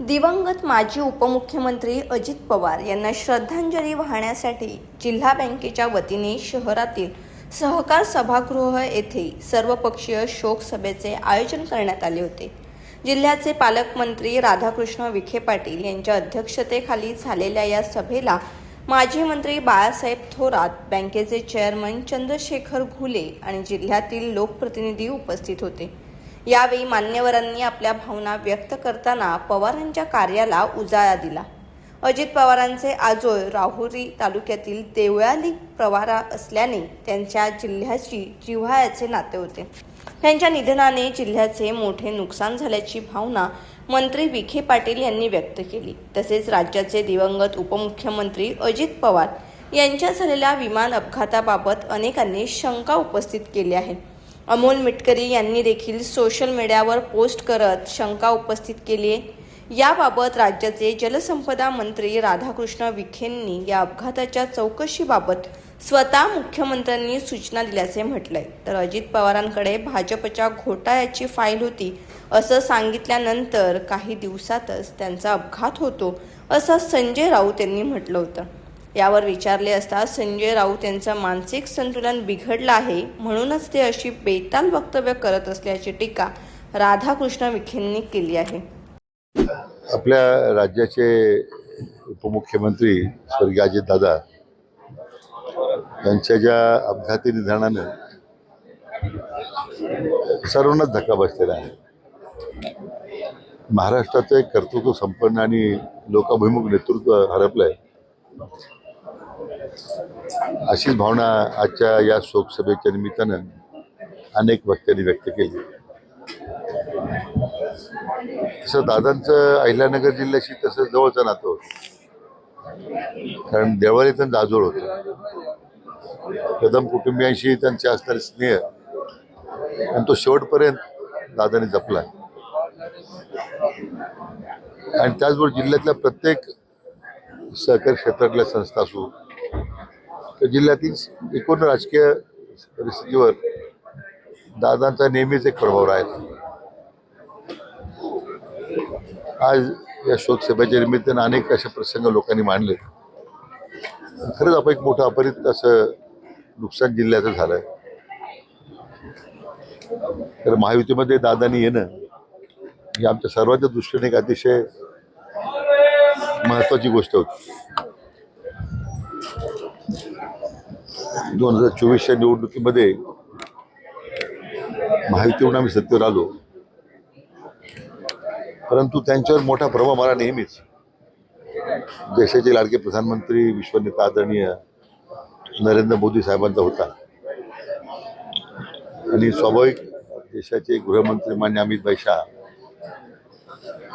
दिवंगत माजी उपमुख्यमंत्री अजित पवार यांना श्रद्धांजली वाहण्यासाठी जिल्हा बँकेच्या वतीने शहरातील सहकार सभागृह येथे सर्वपक्षीय शोक सभेचे आयोजन करण्यात आले होते. जिल्ह्याचे पालकमंत्री राधाकृष्ण विखे पाटील यांच्या अध्यक्षतेखाली झालेल्या या सभेला माजी मंत्री बाळासाहेब थोरात बँकेचे चेअरमन चंद्रशेखर घुले आणि जिल्ह्यातील लोकप्रतिनिधी उपस्थित होते. यावेळी मान्यवरांनी आपल्या भावना व्यक्त करताना पवारांच्या कार्याला उजाळा दिला. अजित पवारांचे आजोळ राहुरी तालुक्यातील देवळाली प्रवारा असल्याने त्यांच्या जिल्ह्याची जिव्हाळ्याचे नाते होते. त्यांच्या निधनाने जिल्ह्याचे मोठे नुकसान झाल्याची भावना मंत्री विखे पाटील यांनी व्यक्त केली. तसेच राज्याचे दिवंगत उपमुख्यमंत्री अजित पवार यांच्या झालेल्या विमान अपघाताबाबत अनेकांनी शंका उपस्थित केली आहे. अमोल मिटकरी यांनी देखील सोशल मीडियावर पोस्ट करत शंका उपस्थित केली. आहे याबाबत राज्याचे जलसंपदा मंत्री राधाकृष्ण विखेंनी या अपघाताच्या चौकशीबाबत स्वतः मुख्यमंत्र्यांनी सूचना दिल्याचे म्हटलंय. तर अजित पवारांकडे भाजपच्या घोटाळ्याची फाईल होती असं सांगितल्यानंतर काही दिवसातच त्यांचा अपघात होतो असं संजय राऊत यांनी म्हटलं होतं. यावर विचारले असता संजय राऊत यांचं मानसिक संतुलन बिघडलं आहे. म्हणूनच ते अशी बेताल वक्तव्य करत असल्याची टीका राधाकृष्ण विखेंनी केली आहे. आपल्या राज्याचे उपमुख्यमंत्री स्वर्गीय अजितदादा यांच्या ज्या अपघाती निधनानं सर्वांनाच धक्का बसलेला आहे. महाराष्ट्राचं एक कर्तृत्व संपन्न आणि लोकाभिमुख नेतृत्व हरपलं आहे अशीच भावना आजच्या या शोकसभेच्या निमित्तानं अनेक वक्त्यांनी व्यक्त केली. तसं दादांचं अहिल्यानगर जिल्ह्याशी तसं जवळचं नातं होतं. कारण देवळी जाजोड आजोळ होतं. कदम कुटुंबियांशी त्यांचे असणारे स्नेह आणि तो शेवटपर्यंत दादाने जपला. आणि त्याचबरोबर जिल्ह्यातल्या प्रत्येक सहकारी क्षेत्रातल्या संस्था असू तर जिल्ह्यातील एकूण राजकीय परिस्थितीवर दादांचा नेहमीच एक प्रभाव राहिला. आज या शोकसभेच्या निमित्तानं अनेक असे प्रसंग लोकांनी मांडले. खरंच आपण एक मोठं अपरित असं नुकसान जिल्ह्याचं झालंय. तर महायुतीमध्ये दादानी येणं हे आमच्या सर्वांच्या दृष्टीने एक अतिशय महत्त्वाची गोष्ट होती. दोन हजार चोवीसच्या निवडणुकीमध्ये महायुतीवरून आम्ही सत्तेवर आलो. परंतु त्यांच्यावर मोठा प्रभाव मला नेहमीच. देशाचे लाडके प्रधानमंत्री विश्वनेता आदरणीय नरेंद्र मोदी साहेबांचा होता. आणि स्वाभाविक देशाचे गृहमंत्री मान्य अमित भाई शाह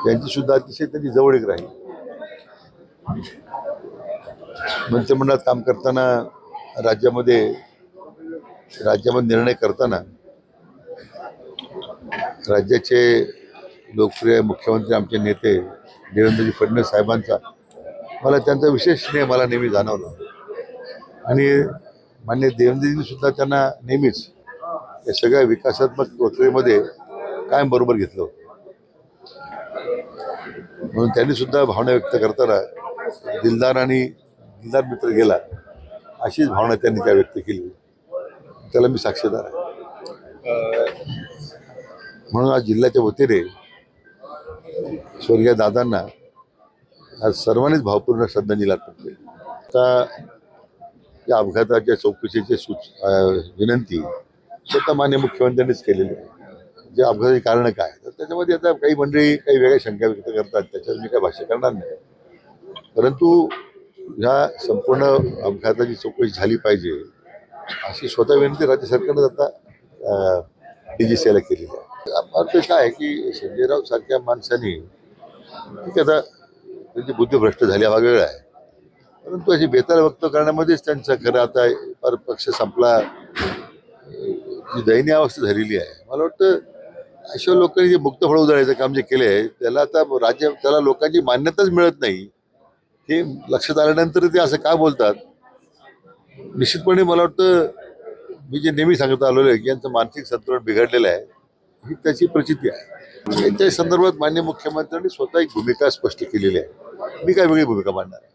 यांची सुद्धा अतिशय त्यांची जवळीक राहील. मंत्रिमंडळात काम करताना राज्यामध्ये राज्यामध्ये निर्णय करताना राज्याचे लोकप्रिय मुख्यमंत्री आमचे नेते देवेंद्रजी फडणवीस साहेबांचा मला त्यांचा विशेष स्नेह मला नेहमी जाणवला. आणि मान्य देवेंद्रजींनी सुद्धा त्यांना नेहमीच या सगळ्या विकासात्मक प्रक्रियेमध्ये कायम बरोबर घेतलं होतं. म्हणून त्यांनी सुद्धा भावना व्यक्त करताना दिलदार आणि दिलदार मित्र गेला अशीच भावना त्यांनी त्या व्यक्त केली. त्याला मी साक्षीदार आहे. म्हणून आज जिल्ह्याच्या वतीने स्वर्गीय दादांना आज सर्वांनीच भावपूर्ण श्रद्धांजली अर्पण केली आता या अपघाताच्या चौकशीची सूच विनंती स्वतः मान्य मुख्यमंत्र्यांनीच केलेली आहे. जे अपघाताची कारणं काय? तर त्याच्यामध्ये आता काही मंडळी काही वेगळ्या शंका व्यक्त करतात त्याच्यावर मी काही भाष्य करणार नाही. परंतु ह्या संपूर्ण अपघाताची चौकशी झाली पाहिजे अशी स्वतः विनंती राज्य सरकारनं आता डी जी सी आयला केलेली आहे. अर्थ काय आहे की संजय राऊत सारख्या माणसाने ठीक आता त्यांची बुद्धी भ्रष्ट झाली हा वेगळा आहे. परंतु अशी बेताल व्यक्त करण्यामध्येच त्यांचं खरं आता पर पक्ष संपला. जी दयनीय अवस्था झालेली आहे. मला वाटतं अशा लोकांनी जे मुक्त फळ उधळायचं काम जे केलं आहे त्याला आता राज्य त्याला लोकांची मान्यताच मिळत नाही. हे लक्षात आल्यानंतर ते असं का बोलतात? निश्चितपणे मला वाटतं मी जे नेहमी सांगत आलेलो आहे की यांचं मानसिक संतुलन बिघडलेलं आहे ही त्याची प्रचिती आहे. त्यांच्या संदर्भात मान्य मुख्यमंत्र्यांनी स्वतः एक भूमिका स्पष्ट केलेली आहे. मी काय वेगळी भूमिका मांडणार आहे?